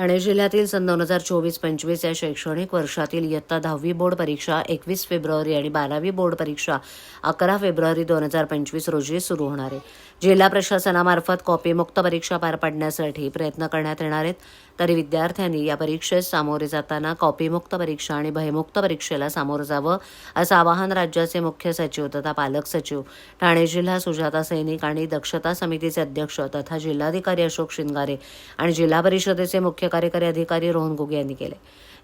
ठाणे जिल्ह्यातील सन दोन हजार चोवीस पंचवीस या शैक्षणिक वर्षातील इयत्ता दहावी बोर्ड परीक्षा एकवीस फेब्रुवारी आणि बारावी बोर्ड परीक्षा अकरा फेब्रुवारी दोन हजार पंचवीस रोजी सुरू होणार आहे. जिल्हा प्रशासनामार्फत कॉपीमुक्त परीक्षा पार पाडण्यासाठी प्रयत्न करण्यात येणार आहेत. तरी विद्यार्थ्यांनी या परीक्षेस सामोरे जाताना कॉपीमुक्त परीक्षा आणि भयमुक्त परीक्षेला सामोरं जावं असं आवाहन राज्याचे मुख्य सचिव तथा पालक सचिव ठाणे जिल्हा सुजाता सैनिक आणि दक्षता समितीचे अध्यक्ष तथा जिल्हाधिकारी अशोक शिंगारे आणि जिल्हा परिषदेचे मुख्य कार्यकारी अधिकारी रोहन गोगे यांनी केले.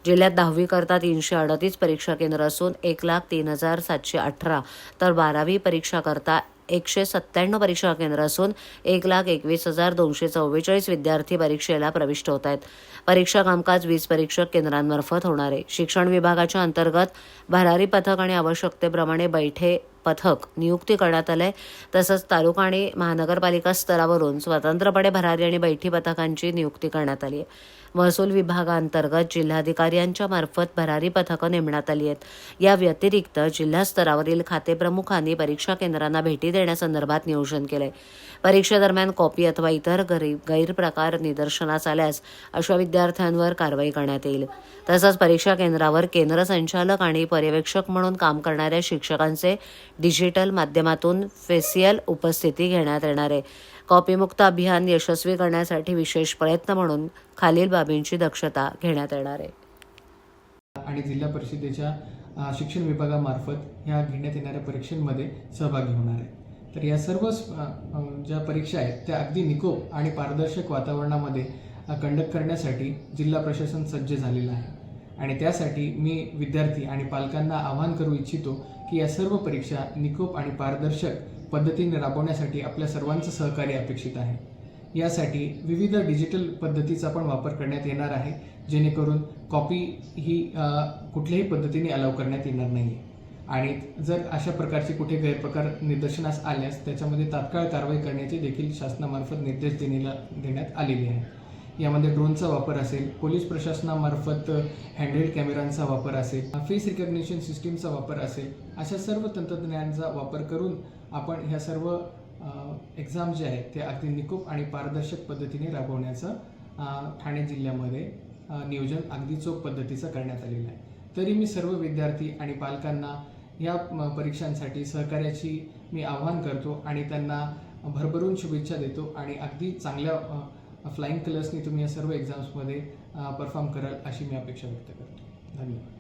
जिल्ह्यात दहावी करता तीनशे अडतीस परीक्षा केंद्र असून एक लाख तीन हजार सातशे अठरा तर बारावी परीक्षा करता एकशे सत्त्याण्णव परीक्षा केंद्र असून एक लाख एकवीस हजार दोनशे चव्वेचाळीस विद्यार्थी परीक्षेला प्रविष्ट होत आहेत. परीक्षा कामकाज वीस परीक्षक केंद्रांमार्फत होणार आहे. शिक्षण विभागाच्या अंतर्गत भरारी पथक आणि आवश्यकतेप्रमाणे बैठे पथक नियुक्ती करण्यात आलं आहे तसंच तालुका आणि महानगरपालिका स्तरावरून स्वतंत्रपणे भरारी आणि बैठी पथकांची नियुक्ती करण्यात आली आहे महसूल विभागांतर्गत जिल्हाधिकाऱ्यांच्या मार्फत भरारी पथकं नेमण्यात आली आहेत. या व्यतिरिक्त जिल्हा स्तरावरील खातेप्रमुखांनी परीक्षा केंद्रांना भेटी देण्यासंदर्भात नियोजन केलंय. परीक्षेदरम्यान कॉपी अथवा इतर गरीब गैरप्रकार निदर्शनास आल्यास अशा विद्यार्थ्यांवर कारवाई करण्यात येईल. तसंच परीक्षा केंद्रावर केंद्र संचालक आणि पर्यवेक्षक म्हणून काम करणाऱ्या शिक्षकांचे डिजिटल माध्यमातून फेसियल उपस्थिती घेण्यात येणार आहे. कॉपीमुक्त अभियान यशस्वी करण्यासाठी विशेष प्रयत्न म्हणून खालील बाबींची दक्षता घेण्यात येणार आहे. आणि जिल्हा परिषदेच्या शिक्षण विभागामार्फत ह्या घेण्यात येणाऱ्या परीक्षांमध्ये सहभागी होणार आहे. तर या सर्व ज्या परीक्षा आहेत त्या अगदी निकोप आणि पारदर्शक वातावरणामध्ये कंडक्ट करण्यासाठी जिल्हा प्रशासन सज्ज झालेलं आहे. आणि त्यासाठी मी विद्यार्थी आणि पालकांना आवाहन करू इच्छितो की या सर्व परीक्षा निकोप आणि पारदर्शक पद्धतीने राबवण्यासाठी आपल्या सर्वांचं सहकार्य अपेक्षित आहे. यासाठी विविध डिजिटल पद्धतीचा पण वापर करण्यात येणार आहे जेणेकरून कॉपी ही कुठल्याही पद्धतीने अलाव करण्यात येणार नाही आणि जर अशा प्रकारचे कुठे गैरप्रकार निदर्शनास आल्यास त्याच्यामध्ये तात्काळ कारवाई करण्याचे देखील शासनामार्फत निर्देश देण्याला देण्यात आलेले आहे यामध्ये ड्रोनचा वापर असेल पोलीस प्रशासनामार्फत हँडहेल्ड कॅमेरांचा वापर असेल फेस रिकग्निशन सिस्टीमचा वापर असेल अशा सर्व तंत्रज्ञानाचा वापर करून आपण ह्या सर्व एक्झाम जे आहेत ते अगदी निकोप आणि पारदर्शक पद्धतीने राबवण्याचं ठाणे जिल्ह्यामध्ये नियोजन अगदी चोख पद्धतीचं करण्यात आलेलं आहे. तरी मी सर्व विद्यार्थी आणि पालकांना या परीक्षांसाठी सहकार्याची मी आवाहन करतो आणि त्यांना भरभरून शुभेच्छा देतो आणि अगदी चांगल्या फ्लाईंग कलर्सनी तुम्ही या सर्व एक्झाम्समध्ये परफॉर्म कराल अशी मी अपेक्षा व्यक्त करतो. धन्यवाद.